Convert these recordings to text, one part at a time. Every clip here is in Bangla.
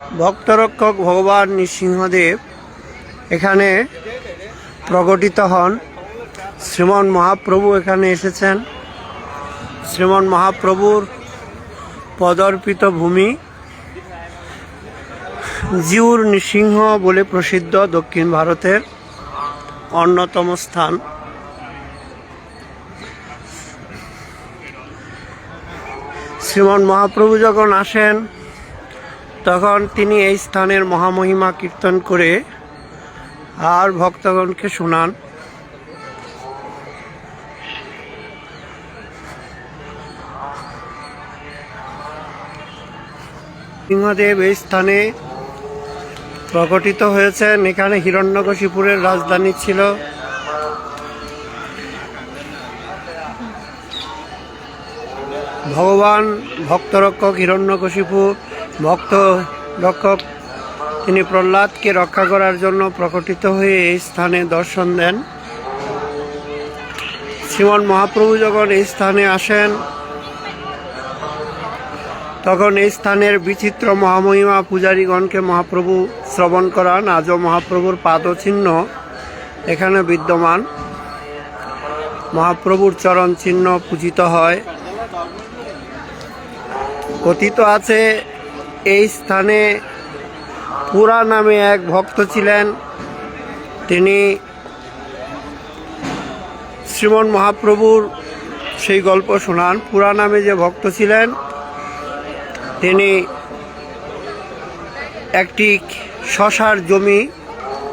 ভক্তরক্ষক ভগবান নৃসিংহদেব এখানে প্রকটিত হন। শ্রীমন মহাপ্রভু এখানে এসেছেন। শ্রীমন মহাপ্রভুর পদর্পিত ভূমি জিউর নৃসিংহ বলে প্রসিদ্ধ দক্ষিণ ভারতের অন্যতম স্থান। শ্রীমন মহাপ্রভু যখন আসেন তখন তিনি এই স্থানের মহামহিমা কীর্তন করে আর ভক্তগণকে শোনান। সিংহদেব এই স্থানে প্রকটিত হয়েছেন। এখানে হিরণ্যকশিপুরের রাজধানী ছিল। ভগবান ভক্তরক্ষক হিরণ্যকশিপু ভক্ত রক্ষক তিনি প্রহ্লাদকে রক্ষা করার জন্য প্রকটিত হয়ে এই স্থানে দর্শন দেন। শ্রীমন মহাপ্রভু যখন এই স্থানে আসেন, তখন এই স্থানের বিচিত্র মহামহিমা পূজারীগণকে মহাপ্রভু শ্রবণ করান। আজও মহাপ্রভুর পাদচিহ্ন এখানে বিদ্যমান। মহাপ্রভুর চরণ চিহ্ন পূজিত হয়। কথিত আছে এই স্থানে পুরা নামে এক ভক্ত ছিলেন। তিনি শ্রীমন মহাপ্রভুর সেই গল্প শোনান। পুরা নামে যে ভক্ত ছিলেন, তিনি একটি শশার জমি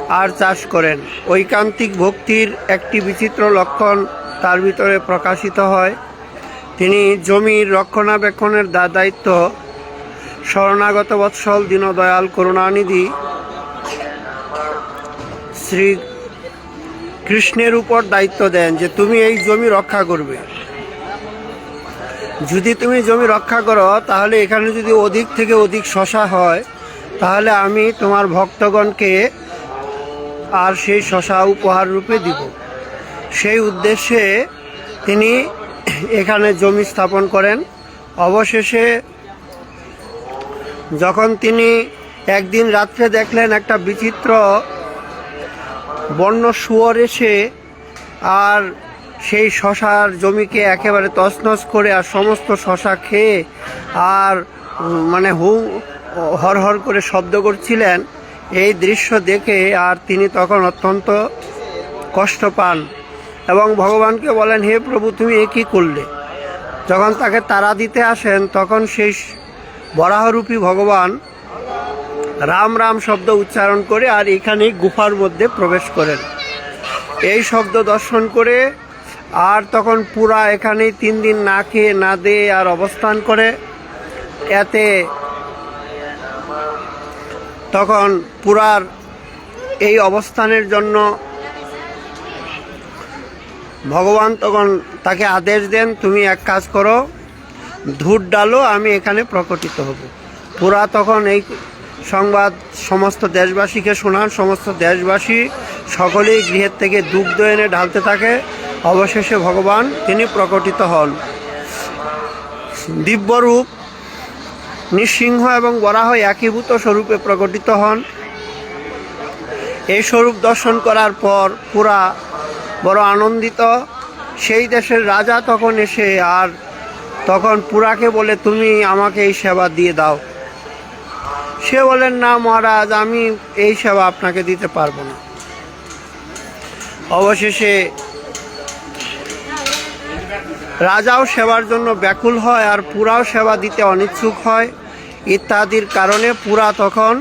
আর চাষ করেন। ঐকান্তিক ভক্তির একটি বিচিত্র লক্ষণ তার ভিতরে প্রকাশিত হয়। তিনি জমির রক্ষণাবেক্ষণের দায়িত্ব শরণাগত বৎসল দীনদয়াল করুণানিধি শ্রী কৃষ্ণের উপর দায়িত্ব দেন যে তুমি এই জমি রক্ষা করবে। যদি তুমি জমি রক্ষা করো, তাহলে এখানে যদি অধিক থেকে অধিক শশা হয়, তাহলে আমি তোমার ভক্তগণকে আর সেই শশা উপহার রূপে দিব। সেই উদ্দেশ্যে তিনি এখানে জমি স্থাপন করেন। অবশেষে যখন তিনি একদিন রাত্রে দেখলেন একটা বিচিত্র বন্য শুয়োর এসে আর সেই শশার জমিকে একেবারে তছনছ করে আর সমস্ত শশা খেয়ে আর মানে হু, হর হর করে শব্দ করছিলেন, এই দৃশ্য দেখে আর তিনি তখন অত্যন্ত কষ্ট পান এবং ভগবানকে বলেন, হে প্রভু, তুমি এ কী করলে? যখন তাকে তারা দিতে আসেন, তখন সেই বরাহরূপী ভগবান রাম রাম শব্দ উচ্চারণ করে আর এখানেই গুফার মধ্যে প্রবেশ করেন। এই শব্দ দর্শন করে আর তখন পুরা এখানেই তিন দিন না খেয়ে, না দিয়ে আর অবস্থান করে। এতে তখন পুরার এই অবস্থানের জন্য ভগবান তখন তাকে আদেশ দেন, তুমি এক কাজ করো ধূর ডালো আমি এখানে প্রকটিত হব। পুরা তখন এই সংবাদ সমস্ত দেশবাসীকে শোনান, সমস্ত দেশবাসী সকলেই গৃহের থেকে দুগ্ধ এনে ঢালতে থাকে। অবশেষে ভগবান তিনি প্রকটিত হন। দিব্যরূপ, নৃসিংহ এবং বরাহ একীভূত স্বরূপে প্রকটিত হন। এই স্বরূপ দর্শন করার পর পুরা বড় আনন্দিত। সেই দেশের রাজা তখন এসে আর তখন পুরাকে বলে, তুমি আমাকে এই সেবা দিয়ে দাও। সে বলেন, না মহারাজ, আমি এই সেবা আপনাকে দিতে পারব না। অবশেষে রাজাও সেবার জন্য ব্যাকুল হয় আর পুরাও সেবা দিতে অনিচ্ছুক হয়। ইত্যাদির কারণে পুরা তখন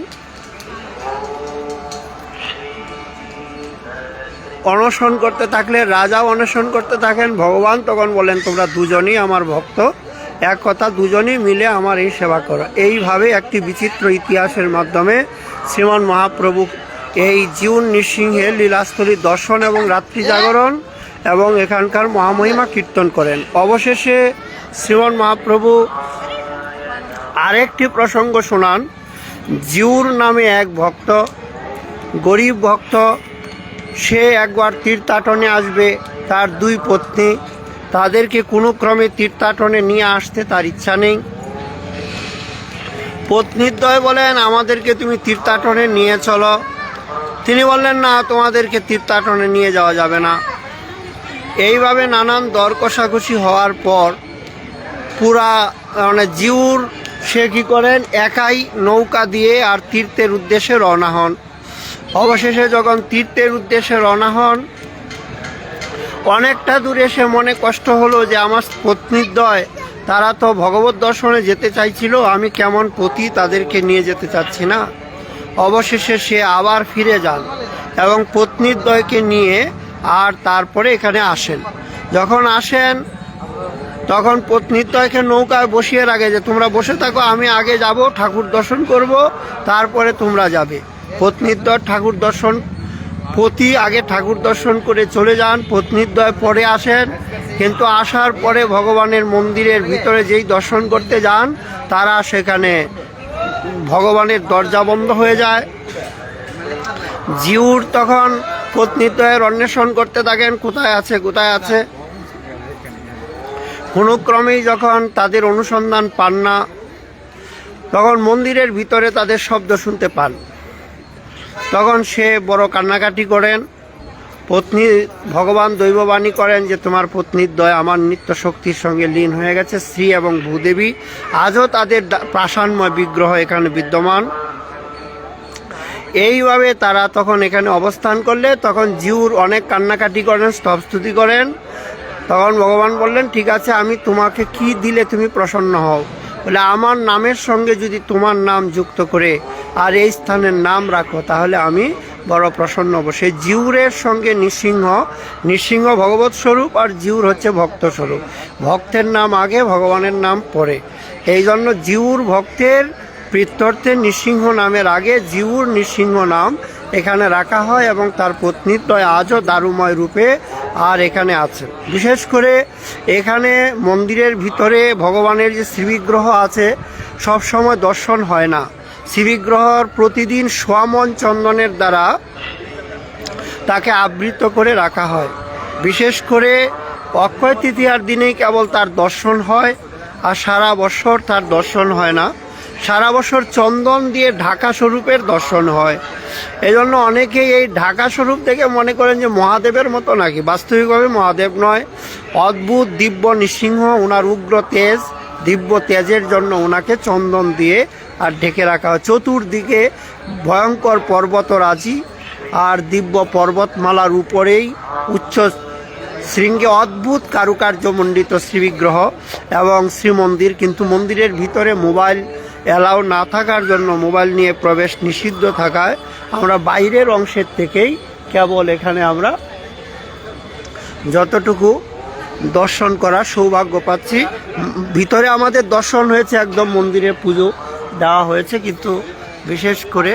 অনশন করতে থাকলে, রাজাও অনশন করতে থাকেন। ভগবান তখন বলেন, তোমরা দুজনই আমার ভক্ত। এক কথা দুজনই মিলে আমার এই সেবা করো। এইভাবে একটি বিচিত্র ইতিহাসের মাধ্যমে শ্রীমান মহাপ্রভু এই জীবন নৃসিংহে লীলাস্থলীর দর্শন এবং রাত্রি জাগরণ এবং এখানকার মহামহিমা কীর্তন করেন। অবশেষে শ্রীমান মহাপ্রভু আরেকটি প্রসঙ্গ শোনান। জিউর নামে এক ভক্ত, গরিব ভক্ত সে একবার তীর্থাটনে আসবে, তার দুই পত্নী। তাদেরকে কোনো ক্রমে তীর্থাটনে নিয়ে আসতে তার ইচ্ছা নেই। পত্নীদ্বয় বলেন, আমাদেরকে তুমি তীর্থাটনে নিয়ে চলো। তিনি বললেন, না, তোমাদেরকে তীর্থাটনে নিয়ে যাওয়া যাবে না। এইভাবে নানান দর কষাকষি হওয়ার পর পুরা মানে জিউর, সে কী করেন, একাই নৌকা দিয়ে আর তীর্থের উদ্দেশ্যে রওনা হন। অবশেষে যখন তীর্থের উদ্দেশ্যে রওনা হন, অনেকটা দূরে এসে মনে কষ্ট হলো যে আমার পত্নীর দয়, তারা তো ভগবত দর্শনে যেতে চাইছিল, আমি কেমন পতি তাদেরকে নিয়ে যেতে চাচ্ছি না। অবশেষে সে আবার ফিরে যান এবং পত্নীর দয়কে নিয়ে আর তারপরে এখানে আসেন। যখন আসেন, তখন পত্নীর দয়কে নৌকায় বসিয়ে রাখে যে, তোমরা বসে থাকো, আমি আগে যাব, ঠাকুর দর্শন করব, তারপরে তোমরা যাবে। পত্নীর দয় ঠাকুর দর্শন। প্রতি আগে ঠাকুর দর্শন করে চলে যান, পত্নীর দয় পরে আসেন। কিন্তু আসার পরে ভগবানের মন্দিরের ভিতরে যেই দর্শন করতে যান, তারা সেখানে ভগবানের দরজা বন্ধ হয়ে যায়। জিউর তখন পত্নীদ্বয়ের অন্বেষণ করতে থাকেন, কোথায় আছে কোথায় আছে? কোনো ক্রমেই যখন তাদের অনুসন্ধান পান না, তখন মন্দিরের ভিতরে তাদের শব্দ শুনতে পান। তখন সে বড় কান্নাকাটি করেন। পত্নী ভগবান দৈববাণী করেন যে, তোমার পত্নীর দয় আমার নিত্য শক্তির সঙ্গে লীন হয়ে গেছে। শ্রী এবং ভূদেবী, আজও তাদের প্রাসান্ময় বিগ্রহ এখানে বিদ্যমান। এইভাবে তারা তখন এখানে অবস্থান করলে, তখন জিউর অনেক কান্নাকাটি করেন, স্তবস্তুতি করেন। তখন ভগবান বললেন, ঠিক আছে, আমি তোমাকে কি দিলে তুমি প্রসন্ন হও? বলে, আমার নামের সঙ্গে যদি তোমার নাম যুক্ত করে আর এই স্থানের নাম রাখো, তাহলে আমি বড় প্রসন্ন হব। সেই জিউরের সঙ্গে নৃসিংহ নৃসিংহ ভগবত স্বরূপ আর জিউর হচ্ছে ভক্ত স্বরূপ। ভক্তের নাম আগে, ভগবানের নাম পরে। এই জন্য জিউর ভক্তের প্রীত্যর্থে নৃসিংহ নামের আগে জিউর নৃসিংহ নাম এখানে রাখা হয় এবং তার পত্নীদ্বয় আজও দারুময় রূপে আর এখানে আছে। বিশেষ করে এখানে মন্দিরের ভিতরে ভগবানের যে শ্রীবিগ্রহ আছে সব সময় দর্শন হয় না। শ্রীবিগ্রহর প্রতিদিন সোয়ামন চন্দনের দ্বারা তাকে আবৃত করে রাখা হয়। বিশেষ করে অক্ষয় তৃতীয়ার দিনেই কেবল তার দর্শন হয় আর সারা বছর তার দর্শন হয় না। সারা বছর চন্দন দিয়ে ঢাকা স্বরূপের দর্শন হয়। এই জন্য অনেকেই এই ঢাকা স্বরূপ দেখে মনে করেন যে মহাদেবের মতো নাকি। বাস্তবিকভাবে মহাদেব নয়। অদ্ভুত দিব্য নৃসিংহ ওনার উগ্র তেজ দিব্য তেজের জন্য ওনাকে চন্দন দিয়ে আর ঢেকে রাখা হয়। চতুর্দিকে ভয়ঙ্কর পর্বতরাজি আর দিব্য পর্বতমালার উপরেই উচ্চ শৃঙ্গে অদ্ভুত কারুকার্যমণ্ডিত শ্রীবিগ্রহ এবং শ্রীমন্দির। কিন্তু মন্দিরের ভিতরে মোবাইল অ্যালাউ না থাকার জন্য মোবাইল নিয়ে প্রবেশ নিষিদ্ধ থাকায় আমরা বাইরের অংশের থেকেই কেবল এখানে আমরা যতটুকু দর্শন করার সৌভাগ্য পাচ্ছি। ভিতরে আমাদের দর্শন হয়েছে একদম মন্দিরে পুজো দেওয়া হয়েছে, কিন্তু বিশেষ করে